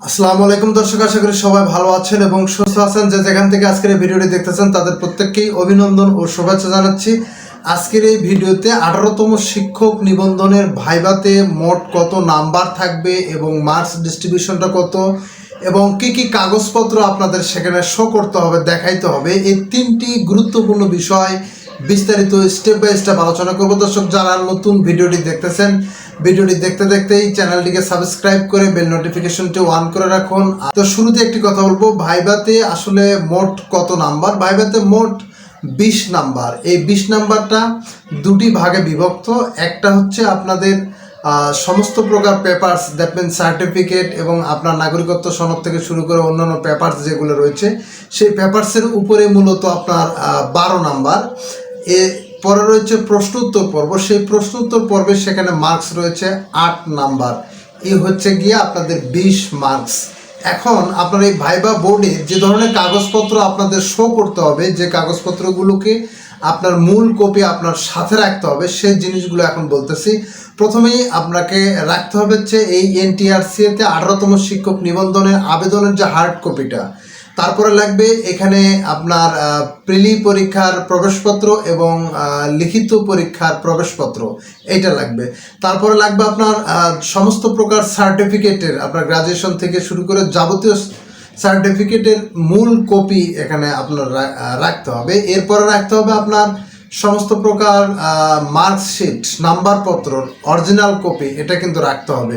আসসালামু আলাইকুম দর্শক, আশা করি সবাই ভালো আছেন এবং সুস্থ আছেন। যে যেখান থেকে আজকের এই ভিডিওটি দেখতেছেন, তাদের প্রত্যেককেই অভিনন্দন ও শুভেচ্ছা জানাচ্ছি। আজকের এই ভিডিওতে আঠারোতম শিক্ষক নিবন্ধনের ভাইভাতে মোট কত নাম্বার থাকবে এবং মার্কস ডিস্ট্রিবিউশনটা কত এবং কি কি কাগজপত্র আপনাদের সেখানে শো করতে হবে, দেখাইতে হবে, এই তিনটি গুরুত্বপূর্ণ বিষয় বিস্তারিত স্টেপ বাই স্টেপ আলোচনা করব। দর্শক, যারা নতুন ভিডিওটি দেখতেছেন, ভিডিওটি দেখতে দেখতেই চ্যানেলটিকে সাবস্ক্রাইব করে বেল নোটিফিকেশনটি অন করে রাখুন। তো শুরুতে একটি কথা বলব, ভাইবাতে আসলে মোট কত নাম্বার? ভাইবাতে মোট বিশ নাম্বার। এই বিশ নাম্বারটা দুটি ভাগে বিভক্ত। একটা হচ্ছে আপনাদের সমস্ত প্রকার পেপার্স দ্যাট মিন সার্টিফিকেট এবং আপনার নাগরিকত্ব সনদ থেকে শুরু করে অন্যান্য পেপার্স যেগুলো রয়েছে, সেই পেপার্সের উপরে মূলত আপনার বারো নাম্বার। এ পরে রয়েছে প্রশ্ন উত্তর পর্ব। সেই প্রশ্ন উত্তর পর্বে সেখানে মার্কস রয়েছে আট নাম্বার। এই হচ্ছে গিয়ে আপনাদের বিশ মার্কস এখন আপনার এই ভাইবা বোর্ডে যে ধরনের কাগজপত্র আপনাদের শো করতে হবে, যে কাগজপত্রগুলোকে আপনার মূল কপি আপনার সাথে রাখতে হবে, সেই জিনিসগুলো এখন বলতেছি। প্রথমেই আপনাকে রাখতে হবে হচ্ছে এই এনটিআরসিতে আঠারোতম শিক্ষক নিবন্ধনের আবেদনের যে হার্ড কপিটা তারপরে লাগবে এখানে আপনার প্রিলি পরীক্ষার প্রবেশপত্র এবং লিখিত পরীক্ষার প্রবেশপত্র এটা লাগবে। তারপরে লাগবে আপনার সমস্ত প্রকার সার্টিফিকেটের আপনার গ্রাজুয়েশন থেকে শুরু করে যাবতীয় সার্টিফিকেটের মূল কপি এখানে আপনার রাখতে হবে। এরপরে রাখতে হবে আপনার সমস্ত প্রকার মার্কশিট নাম্বারপত্র অরিজিনাল কপি এটা কিন্তু রাখতে হবে।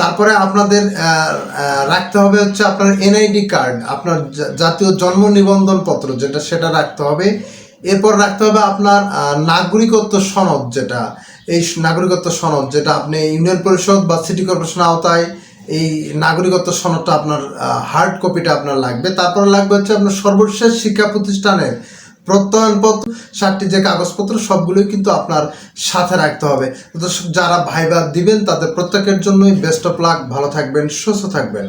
তারপরে আপনাদের রাখতে হবে হচ্ছে আপনার এনআইডি কার্ড আপনার জাতীয় জন্ম নিবন্ধন পত্র যেটা সেটা রাখতে হবে। এরপর রাখতে হবে আপনার নাগরিকত্ব সনদ যেটা, এই নাগরিকত্ব সনদ যেটা আপনি ইউনিয়ন পরিষদ বা সিটি কর্পোরেশন আওতায় এই নাগরিকত্ব সনদটা আপনার হার্ড কপিটা আপনার লাগবে। তারপর লাগবে হচ্ছে আপনার সর্বশেষ শিক্ষা প্রতিষ্ঠানের প্রত্যয়নপত্র, সাতটি যে কাগজপত্র, সবগুলোই কিন্তু আপনার সাথে রাখতে হবে। যারা ভাইবার দিবেন, তাদের প্রত্যেকের জন্যই বেস্ট অফ লাক ভালো থাকবেন, সুস্থ থাকবেন।